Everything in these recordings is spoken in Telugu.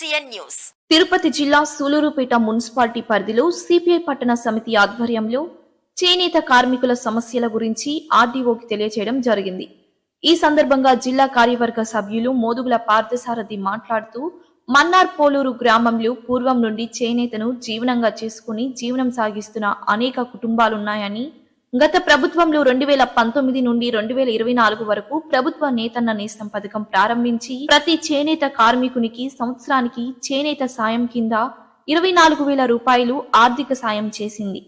to news. తిరుపతి జిల్లా సూలూరుపేట మున్సిపాలిటీ పరిధిలో సిపిఐ పట్టణ సమితి ఆధ్వర్యంలో చేనేత కార్మికుల సమస్యల గురించి ఆర్డీఓకి తెలియజేయడం జరిగింది. ఈ సందర్భంగా జిల్లా కార్యవర్గ సభ్యులు మోదుగుల పార్థసారథి మాట్లాడుతూ మన్నార్ పోలూరు గ్రామంలో పూర్వం నుండి చేనేతను జీవనంగా చేసుకుని జీవనం సాగిస్తున్న అనేక కుటుంబాలున్నాయని గత ప్రభుత్వంలో రెండు వేల పంతొమ్మిది నుండి రెండు వేల ఇరవై నాలుగు వరకు ప్రభుత్వ నేతన్న నేస్తం పథకం ప్రారంభించి ప్రతి చేనేత కార్మికునికి సంవత్సరానికి చేనేత సాయం కింద ఇరవై నాలుగు వేల రూపాయలు ఆర్థిక సాయం చేసింది.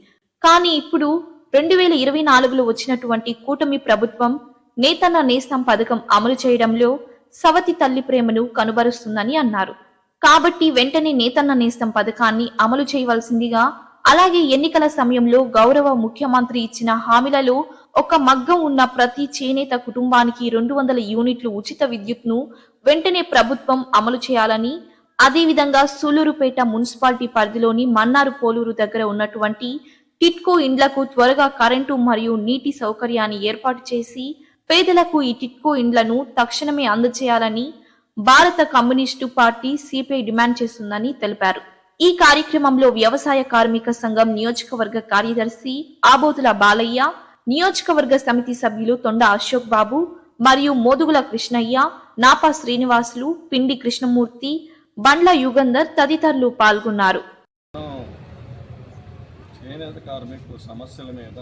కానీ ఇప్పుడు రెండు వేల ఇరవై నాలుగులో వచ్చినటువంటి కూటమి ప్రభుత్వం నేతన్న నేస్తం పథకం అమలు చేయడంలో సవతి తల్లి ప్రేమను కనుబరుస్తుందని అన్నారు. కాబట్టి వెంటనే నేతన్న నేస్తం పథకాన్ని అమలు చేయవలసిందిగా అలాగే ఎన్నికల సమయంలో గౌరవ ముఖ్యమంత్రి ఇచ్చిన హామీలలో ఒక మగ్గం ఉన్న ప్రతి చేనేత కుటుంబానికి రెండు వందల యూనిట్లు ఉచిత విద్యుత్ను వెంటనే ప్రభుత్వం అమలు చేయాలని అదేవిధంగా సూలూరుపేట మున్సిపాలిటీ పరిధిలోని మన్నారు పోలూరు దగ్గర ఉన్నటువంటి టిట్కో ఇండ్లకు త్వరగా కరెంటు మరియు నీటి సౌకర్యాన్ని ఏర్పాటు చేసి పేదలకు ఈ టిట్కో ఇండ్లను తక్షణమే అందజేయాలని భారత కమ్యూనిస్టు పార్టీ సిపిఐ డిమాండ్ చేస్తుందని తెలిపారు. ఈ కార్యక్రమంలో వ్యవసాయ కార్మిక సంఘం నియోజకవర్గ కార్యదర్శి ఆబోతుల బాలయ్య నియోజకవర్గ సమితి సభ్యులు తొండ అశోక్ బాబు మరియు మోదుగుల కృష్ణయ్య నాపా శ్రీనివాసులు పిండి కృష్ణమూర్తి బండ్ల యుగంధర్ తదితరులు పాల్గొన్నారు. చేనేత కార్మికుల సమస్యల మీద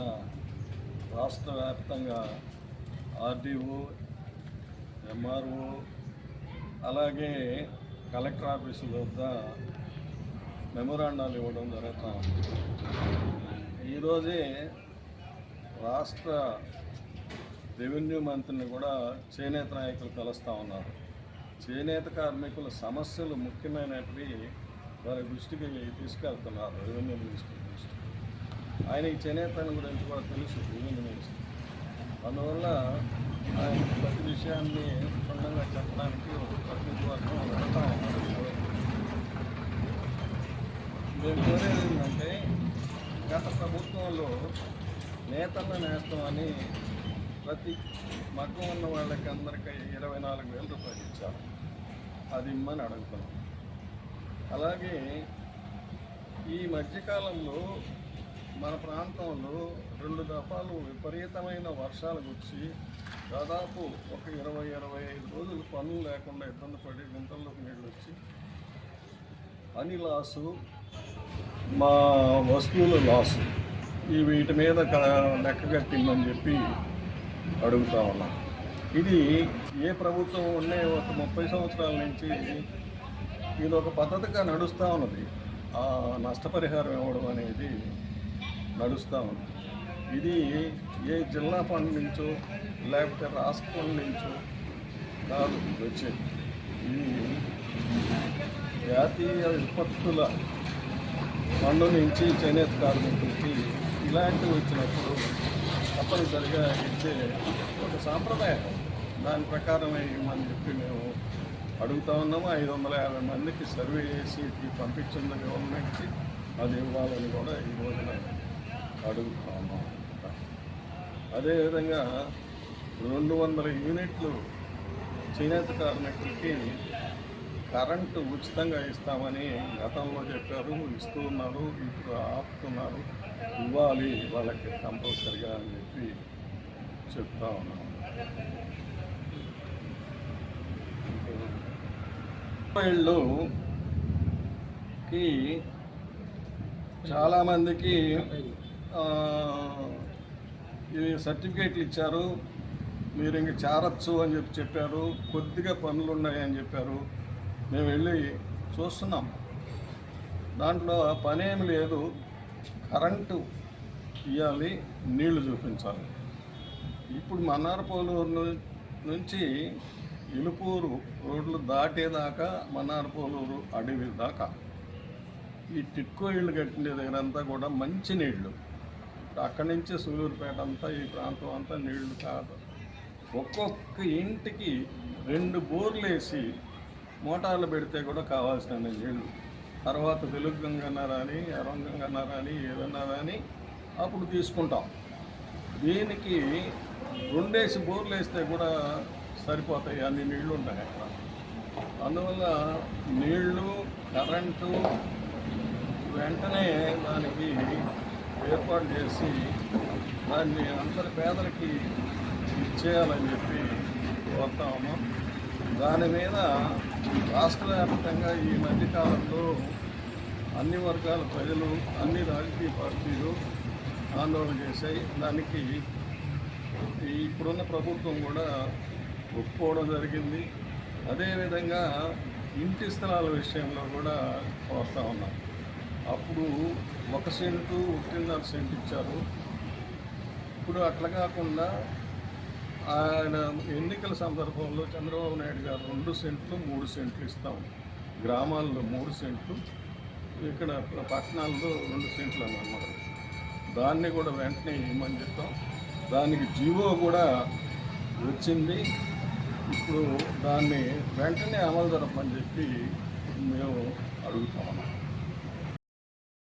రాష్ట్ర వ్యాప్తంగా ఆర్డీఓ ఎంఆర్ఓ అలాగే కలెక్టర్ ఆఫీసుల వద్ద మెమోరాండాలు ఇవ్వడం జరుగుతూ ఉంది. ఈరోజే రాష్ట్ర రెవెన్యూ మంత్రిని కూడా చేనేత నాయకులు కలుస్తూ ఉన్నారు. చేనేత కార్మికుల సమస్యలు ముఖ్యమైనవి వారి దృష్టికి తీసుకెళ్తున్నారు రెవెన్యూ మినిస్టర్ దృష్టికి ఆయనకి చేనేత గురించి కూడా తెలుసు రెవెన్యూ మినిస్టర్? అందువల్ల ఆయన ప్రతి విషయాన్ని క్షుణ్ణంగా చెప్పడానికి ఒక ప్రతినిధి వర్గం వెళ్తా ఉన్నారు. మేము కోరేది ఏంటంటే గత ప్రభుత్వంలో నేతల నేస్తం అని ప్రతి మగ్గం ఉన్న వాళ్ళకి అందరికీ ఇరవై నాలుగు వేల రూపాయలు ఇచ్చారు. అది ఇమ్మని అడుగుతున్నాం. అలాగే ఈ మధ్యకాలంలో మన ప్రాంతంలో రెండు దఫాలు విపరీతమైన వర్షాలు వచ్చి దాదాపు ఒక ఇరవై ఇరవై ఐదు రోజులు పనులు లేకుండా ఇబ్బంది పడి గుంతల్లోకి నీళ్ళు వచ్చి పని లాసు మా వస్తువుల లాసు ఈ వీటి మీద లెక్క కట్టిందని చెప్పి అడుగుతా ఉన్నాం. ఇది ఏ ప్రభుత్వం ఉండే ఒక ముప్పై సంవత్సరాల నుంచి ఇది ఒక పద్ధతిగా నడుస్తూ ఉన్నది. ఆ నష్టపరిహారం ఇవ్వడం అనేది నడుస్తూ ఉంది ఇది ఏ జిల్లా ఫండ్ నుంచో లేకపోతే రాష్ట్రం నుంచో కాదు వచ్చేది. ఇది జాతీయ విపత్తుల పన్ను నుంచి చేనేత కార్మికులకి ఇలాంటివి వచ్చినప్పుడు తప్పనిసరిగా ఇచ్చే ఒక సాంప్రదాయం. దాని ప్రకారం ఇవ్వమని చెప్పి మేము అడుగుతా ఉన్నాము. ఐదు వందల యాభై మందికి సర్వే చేసి ఇది పంపించింది గవర్నమెంట్కి అది ఇవ్వాలని కూడా ఈ రోజున అడుగుతా ఉన్నాం. అదేవిధంగా రెండు వందల యూనిట్లు చేనేత కార్మికులకి కరెంటు ఉచితంగా ఇస్తామని గతంలో చెప్పారు ఇస్తూ ఉన్నారు ఇప్పుడు ఆపుతున్నారు. ఇవ్వాలి వాళ్ళకి కంపల్సరిగా అని చెప్పి చెప్తా ఉన్నాం. వీళ్ళుకి చాలామందికి ఇది సర్టిఫికేట్లు ఇచ్చారు. మీరు ఇంక చేరచ్చు అని చెప్పి చెప్పారు. కొద్దిగా పనులు ఉన్నాయని చెప్పారు. మేము వెళ్ళి చూస్తున్నాం. దాంట్లో పనేమి లేదు. కరెంటు ఇవ్వాలి నీళ్ళు చూపించాలి. ఇప్పుడు మన్నారపోలూరు నుంచి ఇలుపూరు రోడ్లు దాటేదాకా మన్నారపోలూరు అడవి దాకా. ఈ టిక్కో ఇళ్ళు కట్టిన దగ్గర అంతా కూడా మంచి నీళ్ళు. అక్కడి నుంచి సూలూరుపేట అంతా ఈ ప్రాంతం అంతా నీళ్ళు కాదు. ఒక్కొక్క ఇంటికి రెండు బోర్లు వేసి మోటార్లు పెడితే కూడా కావాల్సిన నీళ్ళు తర్వాత తెలుగు గంగన్నా రాని ఎరం రాని ఏదన్నా రాని అప్పుడు తీసుకుంటాం. దీనికి రెండేసి బోర్లు వేస్తే కూడా సరిపోతాయి. అన్ని నీళ్ళు ఉంటాయి అక్కడ. అందువల్ల నీళ్ళు కరెంటు వెంటనే దానికి ఏర్పాటు చేసి దాన్ని అందరి పేదలకి ఇచ్చేయాలని చెప్పి కోరుతా ఉన్నాం. దాని మీద రాష్ట్ర వ్యాప్తంగా ఈ మధ్యకాలంలో అన్ని వర్గాల ప్రజలు అన్ని రాజకీయ పార్టీలు ఆందోళన చేశాయి. దానికి ఇప్పుడున్న ప్రభుత్వం కూడా ఒప్పుకోవడం జరిగింది. అదేవిధంగా ఇంటి స్థలాల విషయంలో కూడా కోరుతా ఉన్నాం. అప్పుడు ఒక సెంటు ఒకటిన్నర సెంటు ఇచ్చారు. ఇప్పుడు అట్లా కాకుండా ఆయన ఎన్నికల సందర్భంలో చంద్రబాబు నాయుడు గారు రెండు సెంట్లు మూడు సెంట్లు ఇస్తాం. గ్రామాల్లో మూడు సెంట్లు ఇక్కడ పట్టణాల్లో రెండు సెంట్లు అని అన్నారు దాన్ని కూడా వెంటనే ఇవ్వమని చెప్తాం దానికి జీవో కూడా వచ్చింది. ఇప్పుడు దాన్ని వెంటనే అమలు జరపని చెప్పి మేము అడుగుతా అన్నమాట.